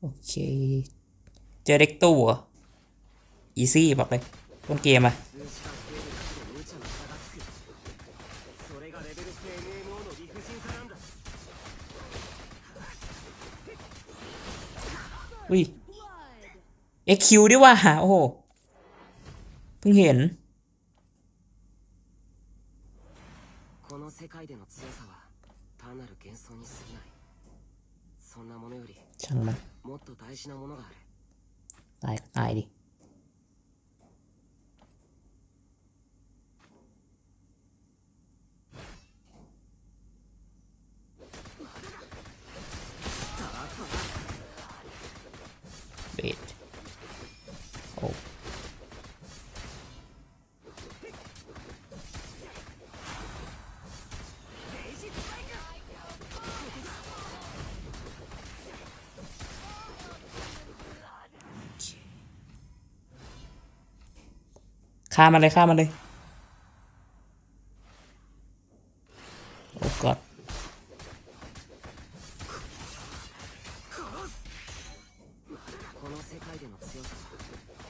โอเค เจอเด็กตู้เหรอ อีซี่บอกเลย ต้นเกมอะ 数字が増えるだけで無茶な差がつくそれがレベルス MMO の理不尽さなんだ อุ้ย XQ ด้วยว่ะโอ้โห เพิ่งเห็น この世界での強さは単なる幻想に過ぎないそんなものより ช่างมัน もっと大事なものがある。はい、あいり。 ฆ่ามันเลยฆ่ามันเลย โอ้กอด この世界での強さは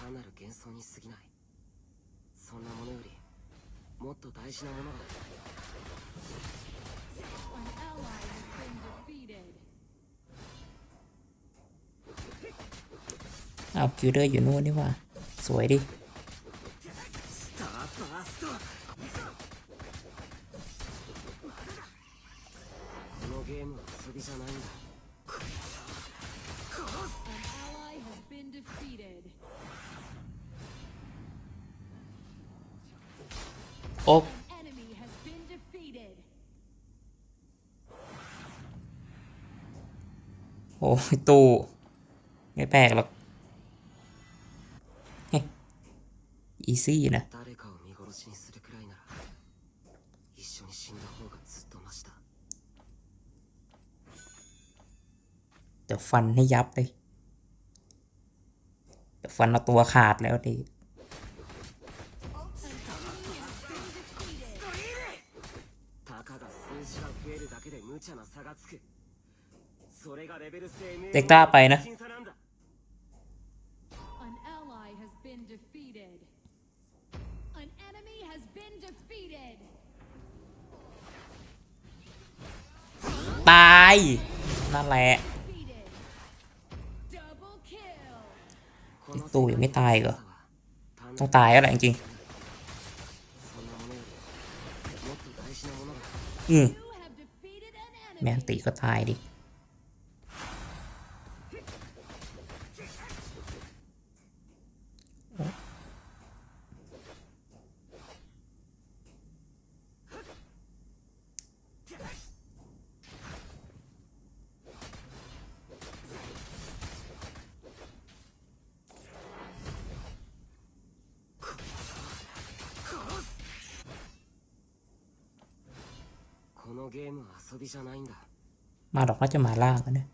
単なる幻想に過ぎないそんなものよりもっと大事なものがある An ally has been defeated. อ้าวคิวเดอร์อยู่นู่นนี่หว่า สวยดิ อีซี่นะเดี๋ยวฟันให้ยับเลยเดี๋ยวฟันเราตัวขาดแล้วดิเด็กต้าไปนะ ตาย นั่นแหละตูยังไม่ตายเหรอ ต้องตายแล้วแหละจริงอืมแมนตีก็ตายดิ มาดอกก็จะมาล่างนะ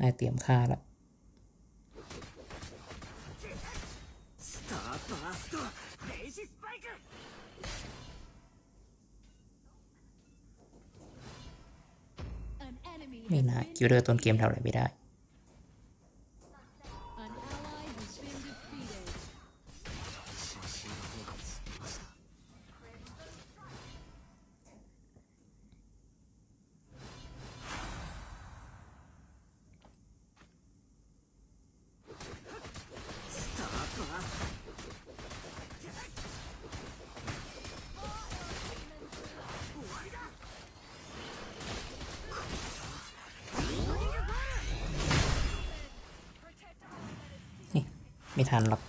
นายเตรียมฆ่าละไม่นะคิวเดอร์ต้นเกมทำอะไรไม่ได้ ไม่ทันหรอก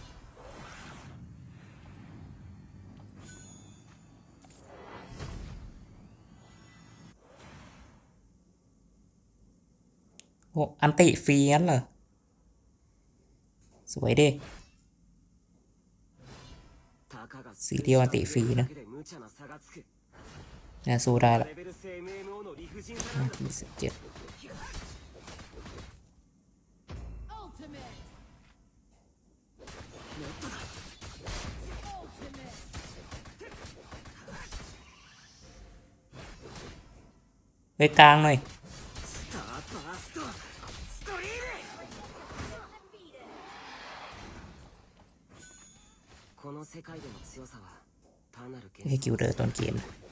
โอ้อันติฟรีงั้นเหรอ สวยดิสีเดียวอันติฟรีนะน่าสู้ได้ละที่สิบเจ็ด ไปกลางหน่อยนี่คิวเดอร์ตอนเกมนะ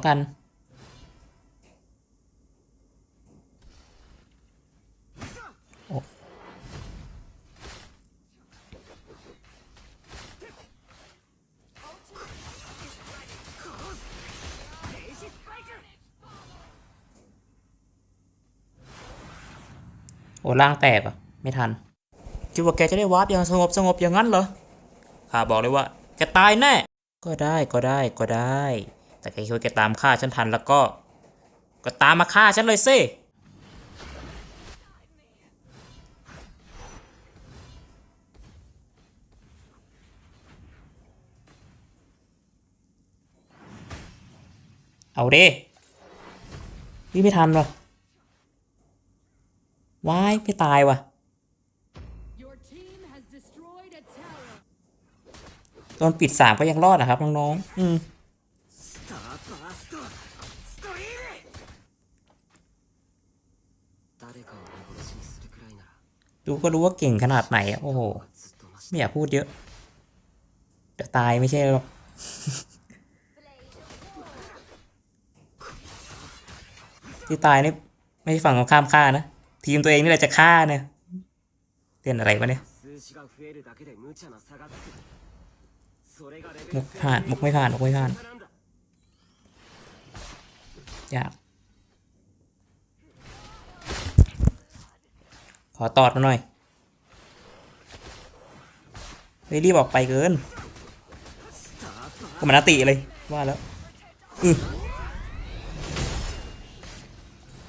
แล้วกันโอ้โอ้ล่างแตกอะ ไม่ทัน คิดว่าแกจะได้วาร์ปอย่างสงบสงบอย่างนั้นเหรอข้าบอกเลยว่าแกตายแน่ ก็ได้ก็ได้ก็ได้ แต่แกคิดว่าแกตามฆ่าฉันทันแล้วก็ ก็ตามมาฆ่าฉันเลยสิเอาเด้วิ่งไม่ทันวะว้ายไม่ตายว่ะ Your team has destroyed a tower. ตอนปิดสามก็ยังรอดนะครับน้องๆ อืมูก็รู้ว่าเก่งขนาดไหนโอ้โห ไม่อยากพูดเยอะจะตายไม่ใช่หรอกที่ตายนี่ไม่ใช่ฝั่งของข้ามฆ่านะ ทีมตัวเองนี่แหละจะฆ่าเนี่ยเตือนอะไรวะเนี่ยมุกผ่านมุกไม่ผ่านมุกไม่ผ่านอยาก ขอตอดมาหน่อย เฮ้ยรีบออกไปเกินก็มันนาติเลย ว่าแล้วอือ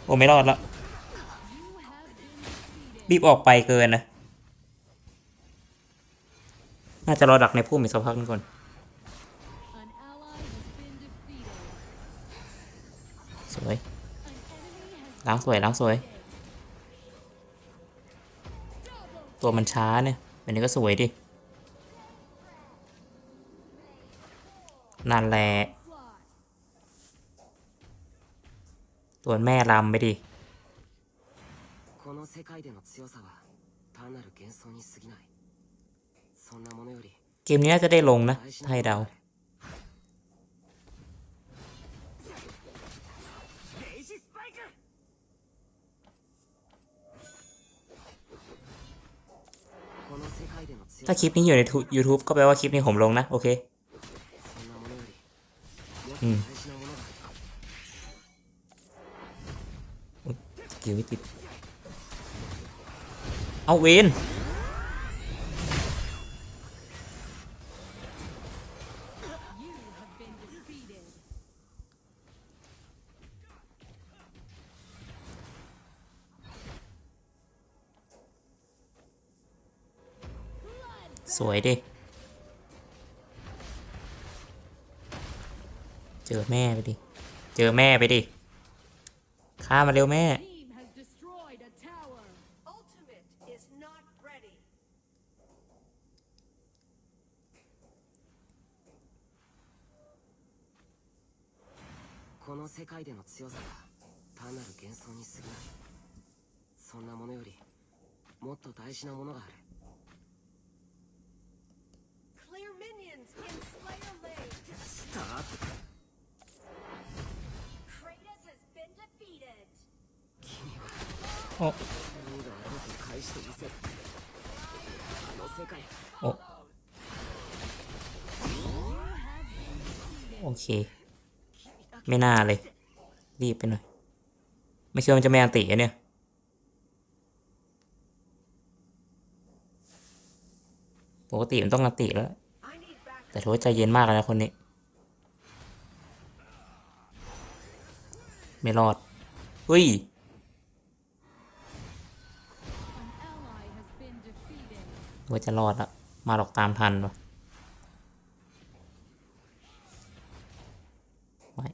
โอ้ไม่รอดแล้วรีบออกไปเกินนะ น่าจะรอดักในพุ่มอีกสักพักนึงก่อนสวยล้างสวยล้างสวย ตัวมันช้าเนี่ยแบบนี้ก็สวยดิ นั่นแหละ ตัวแม่ลำไปดิเกมนี้จะได้ลงนะไทยเดา ถ้าคลิปนี้อยู่ใน YouTube ก็แปลว่าคลิปนี้ผมลงนะ โอเค อืมเกี่ยวไม่ติด เอาเวน วยดิ เจอแม่ไปดิ เจอแม่ไปดิฆ่ามาเร็วแม่ Team has destroyed a tower. Ultimate is not ready. この世界での強さは単なる幻想に過ぎないそんなものよりもっと大事なものがある おおโอเค ไม่น่าเลย รีบไปหน่อย ไม่เชื่อมันจะไม่อันติเนี่ยปกติมันต้องอันติแล้ว แต่ถือว่าใจเย็นมากนะคนนี้ ไม่รอดเฮ้ย ว่าจะรอดอะมาหลอกตามทันวะไม่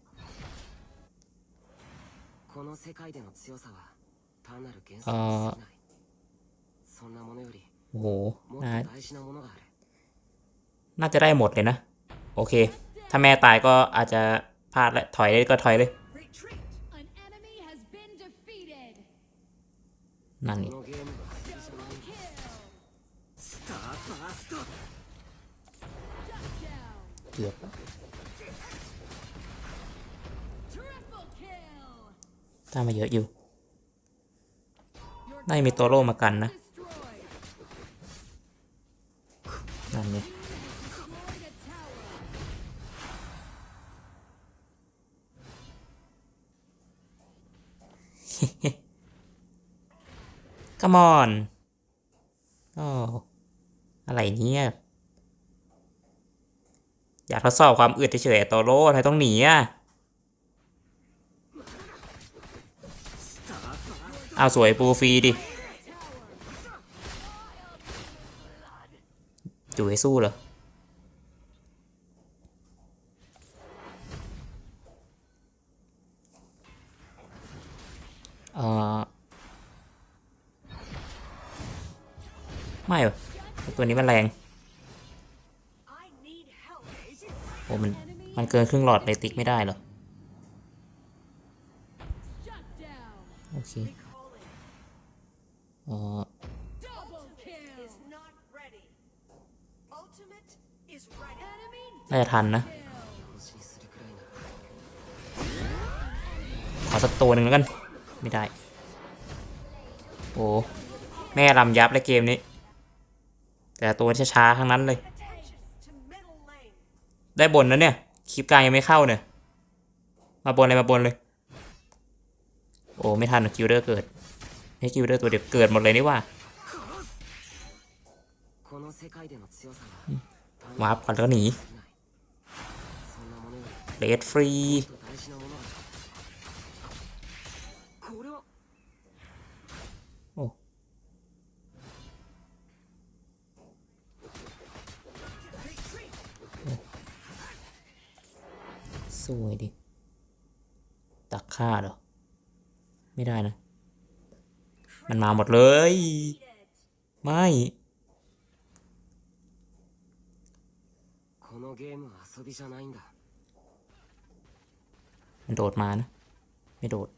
โอ้โหน่าน่าจะได้หมดเลยนะ โอเค ถ้าแม่ตายก็อาจจะพลาดและถอยได้ก็ถอยเลยนั่นนี่ เกือบ Triple kill. ตามาเยอะอยู่ Your น่าจะมีตัวโล่มากันนะ นั่นนี่ Destroyed a tower. กมอนโอ้อะไรเนี่ย อยากทดสอบความอึดเฉยๆโตโร่ทำไมต้องหนีอะเอาสวยปูฟรีดิจู่ให้สู้เหรอเออไม่หรอตัวนี้มันแรง I need help. โอ้ มัน มันเกินครึ่งหลอดไปติ๊กไม่ได้หรอ โอเคเออน่าจะทันนะ ขอสักตัวหนึ่งแล้วกัน ไม่ได้ โอ้แม่ลำยับเลยเกมนี้ แต่ตัวช้าๆข้างนั้นเลย ได้บนนะเนี่ย คลิปกลางยังไม่เข้าเนี่ย มาบนอะไรมาบนเลย โอ้ไม่ทันคิวเดอร์เกิดให้คิวเดอร์ตัวเดียวเกิดหมดเลยนี่ว่ามาร์ปก่อนแล้วหนีเลดฟรี สู้ไงดิ ตักฆ่าเหรอ ไม่ได้นะ มันมาหมดเลย ไม่มันโดดมานะ ไม่โดด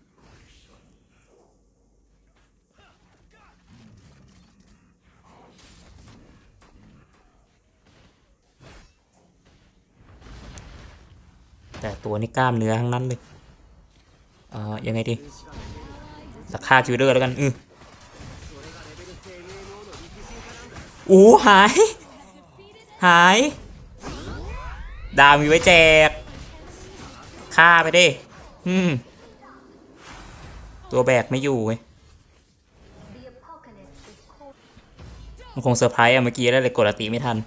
แต่ตัวนี้กล้ามเนื้อทั้งนั้นเลยเอ่อยังไงดีสักฆ่าคิวเดอร์แล้วกันอืออู้หาย หาย ดาวมีไว้แจกฆ่าไปดิอืมตัวแบกไม่อยู่เว้ยมันคงเซอร์ไพรส์อะเมื่อกี้แล้วเลยกดอติไม่ทัน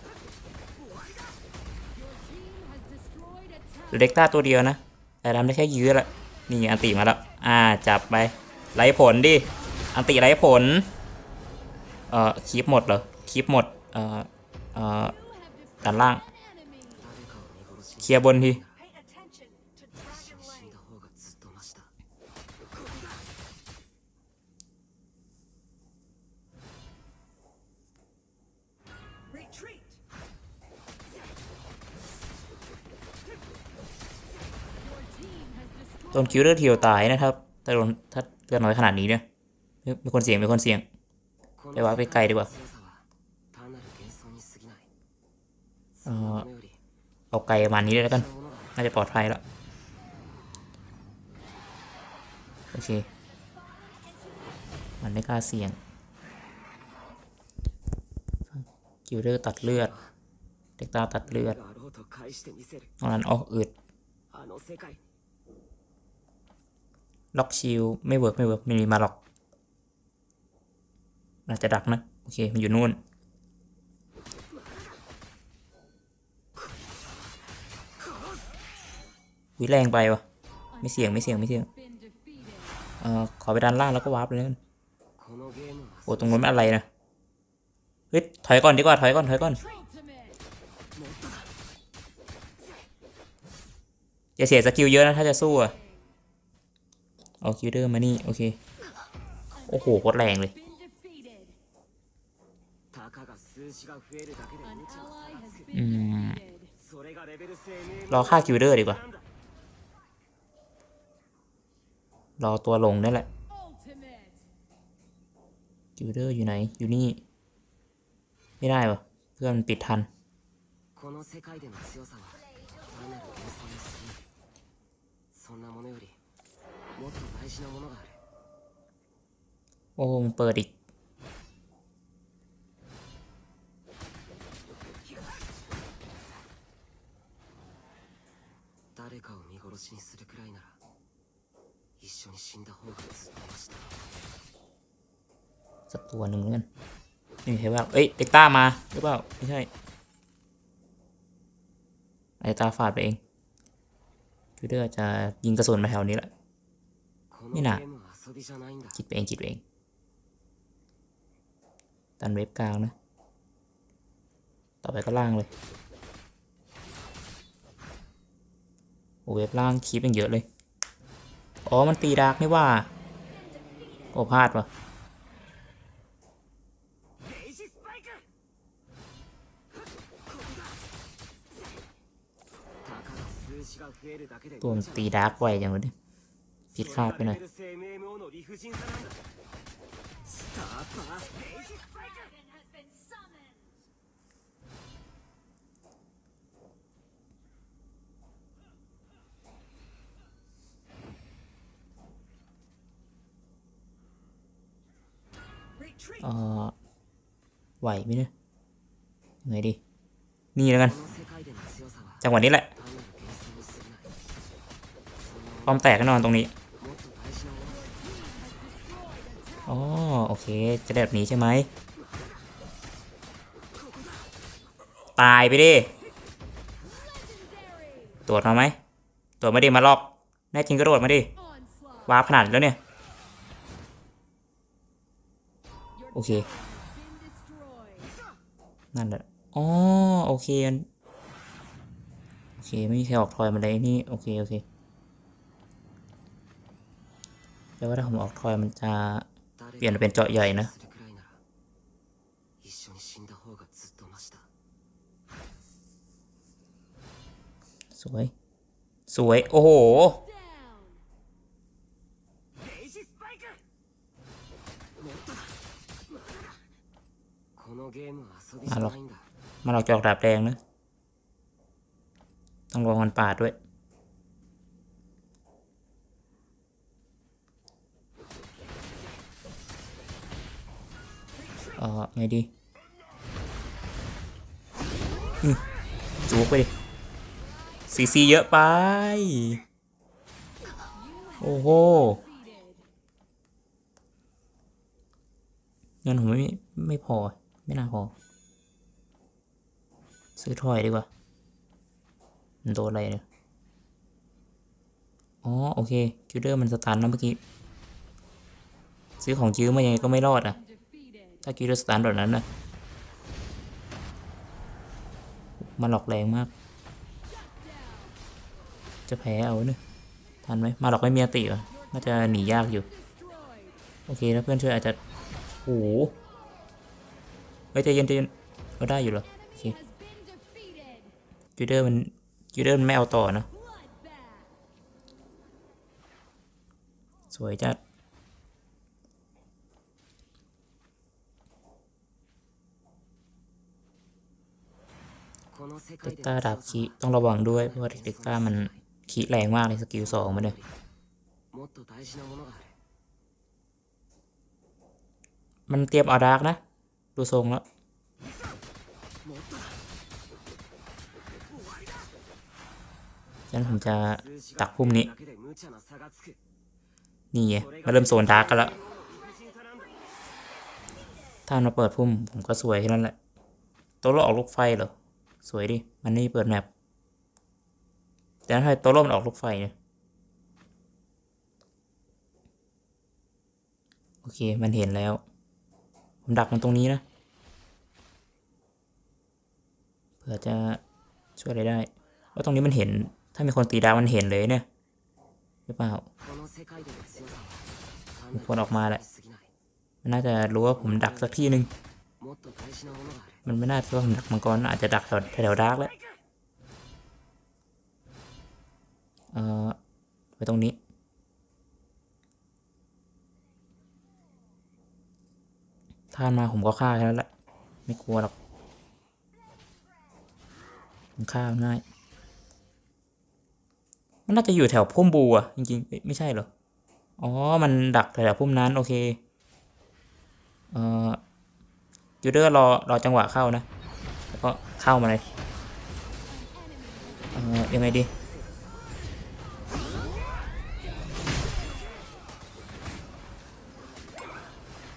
เล็กต้าตัวเดียวนะ แต่ทำได้แค่ยื้อละนี่อันติมาแล้ว อ่าจับไปไร้ผลดิ อันติไร้ผล เอ่อคลิปหมดเหรอคลิปหมด เอ่อ เอ่อด้านล่าง เคลียร์บนที่ โดนคิวเลอร์เทียวตายนะครับถ้าโดนถ้าเลือดน้อยขนาดนี้เนี่ยมีคนเสี่ยงมีคนเสี่ยงไปว่าไปไกลดีกว่าเอาไกลประมาณนี้ได้แล้วกัน น่าจะปลอดภัยแล้วโอเค มันไม่กล้าเสี่ยงคิวเดอร์ตัดเลือด เด็กตาตัดเลือดตอนนั้นออกอืด ล็อกชิลไม่เวิร์กไม่เวิร์กไม่มีมาหรอกอาจจะดักนะ โอเค มันอยู่นู่น วิแรงไปวะไม่เสี่ยงไม่เสี่ยงไม่เสี่ยงเอ่อขอไปด้านล่างแล้วก็วาร์ปเลยนโอ้ตรงนู้นไม่อะไรนะเฮ้ยถอยก่อนดีกว่าถอยก่อนถอยก่อนจะเสียสกิลเยอะนะถ้าจะสู้อะ เอาคิวเดอร์มานี่ โอเค โอ้โหโคตรแรงเลย Been defeated. たかが数字が増えるだけで An 無茶な ally 差が has つく been defeated. それがレベル制 MM รอฆ่าคิวเดอร์ดีกว่า รอตัวลงนี่แหละ Ultimate. คิวเดอร์อยู่ไหน อยู่นี่ ไม่ได้ปะเพื่อนมันปิดทัน この世界での強さは単なる幻想に過ぎないそんなものより こ โอ้มึงเปิดอีกสักตัวหนึ่งเหมือนกันนี่เห็นว่าเอ้ยเด็ต้ามาหรือเปล่าไม่ใช่ไอตาฝาดไปเองคือเดอจะยิงกระสุนมาแถวนี้แหละ นี่นะคิดไปเองคิดเองตันเว็บกลางนะ ต่อไปก็ล่างเลยโอเว็บล่างคลิปยังเยอะเลย อ๋อ มันตีดาร์กนี่ว่า โอ้พลาดวะตัวมันตีดาร์กไวจังเลย ผิดคาดไปหน่อยเออไหวไหมเนี่ยไงดี นี่แล้วกัน จังหวะนี้แหละ ป้อมแตกแน่นอนตรงนี้ โอเค จะได้แบบนี้ใช่ไหม ตายไปดิ ตรวจมาไหม ตรวจไม่ดีมาลอก แน่จริงก็โดดมาดิ Onslaught. วาร์ปขนาดแล้วเนี่ย โอเค นั่นแหละ อ๋อ โอเคอันโอเค ไม่มีใครออกทอยมาเลยนี่ โอเค โอเคแปลว่าถ้าผมออกทอยมันจะ เปลี่ยนเป็นเจาะใหญ่นะสวย สวย โอ้โห มาหรอกมาหรอกจอกดาบแดงนะ ต้องรอมันปาดด้วย อ่อไงดีจูกไปดิซีซีเยอะไป โอ้โหเงินผมไม่ไม่พอ ไม่น่าพอ ซื้อถ้อยดีกว่ามันโดนอะไรเนี่ยอ๋อ โอเคคิวเดอร์มันสตันนะเมื่อกี้ ซื้อของจื้อมายังไงก็ไม่รอดอะ ถ้าคิวเร์สตันแบบนั้นนะมันหลอกแรงมาก จะแพ้เอาเนี่ยทันไหมมาหลอกไม่มีอติวะน่าจะหนียากอยู่ โอเคถ้าเพื่อนช่วยอาจจะโอ้โหเฮ้ยใจเย็นใจเย็นก็ได้อยู่หรอโอเคจูเดอร์มันจูเดอร์มันไม่เอาต่อนะสวยจัด เด็กต้าดาบขีต้องระวังด้วยเพราะว่าเด็กต้ามันขีแรงมากเลยสกิลสองมาเลยมันเตรียมออดาร์กนะ ดูทรงแล้วฉันผมจะตักพุ่มนี้ นี่ไงมาเริ่มโซนดาร์กกันแล้ว ถ้ามาเปิดพุ่มผมก็สวยแค่นั้นแหละ ตัวเราออกลูกไฟเหรอ สวยดิ มันนี่เปิดแมปแต่ถ้าตัวร่มออกลูกไฟเนี่ยโอเค มันเห็นแล้ว ผมดักมันตรงนี้นะ เผื่อจะช่วยอะไรได้ ว่าตรงนี้มันเห็น ถ้ามีคนตีดาวมันเห็นเลยเนี่ย หรือเปล่ามีคนออกมาแหละมันน่าจะรู้ว่าผมดักสักที่หนึ่ง มันไม่น่าจะว่าดักมังกรอาจจะดักแถวแถวดาร์กแล้วเอ่อไปตรงนี้ ท่านมาผมก็ฆ่าแล้วแหละ ไม่กลัวหรอกมันฆ่าง่าย มันน่าจะอยู่แถวพุ่มบัวจริงๆ ไม่ใช่เหรอ อ๋อ มันดักแถวพุ่มนั้น โอเค เอ่อ ยูเดอร์รอรอจังหวะเข้านะแล้วก็เข้ามาเลยเอ่อยังไงดี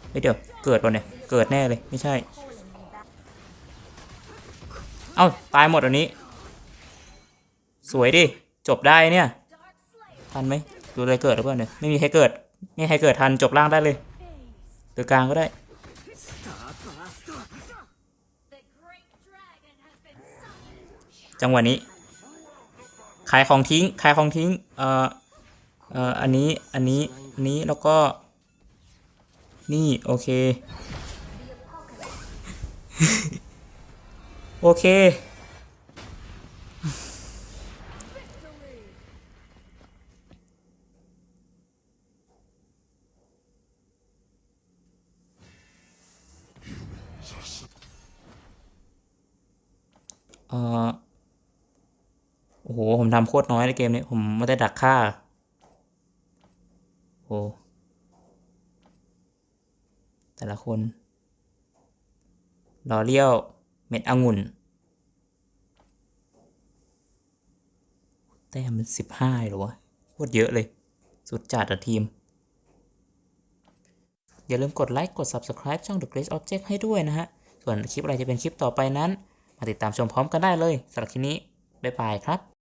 เดี๋ยวเกิดวะเนี่ยเกิดแน่เลยไม่ใช่ เอ้าตายหมดอันนี้ สวยดิจบได้เนี่ย ทันไหมดูอะไรเกิดหรือเปล่าเนี่ยไม่มีใครเกิดไม่มีใครเกิดทันจบล่างได้เลยหรือกลางก็ได้ จังหวะนี้ ขายของทิ้ง ขายของทิ้ง เอ่อ เอ่อ อันนี้ อันนี้ อันนี้ แล้วก็ นี่ โอเค โอเค เอ่อ โอ้โห ผมทำโคตรน้อยในเกมนี้ ผมไม่ได้ดักฆ่า โอ้แต่ละคนรอเลี้ยว เม็ดองุ่น แต้มมันสิบห้าหรอวะโคตรเยอะเลย สุดจัดอะทีม อย่าลืมกดไลค์ กด Subscribe ช่อง The Grace Object ให้ด้วยนะฮะ ส่วนคลิปอะไรจะเป็นคลิปต่อไปนั้น มาติดตามชมพร้อมกันได้เลยสำหรับคลิปนี้ บ๊ายบายครับ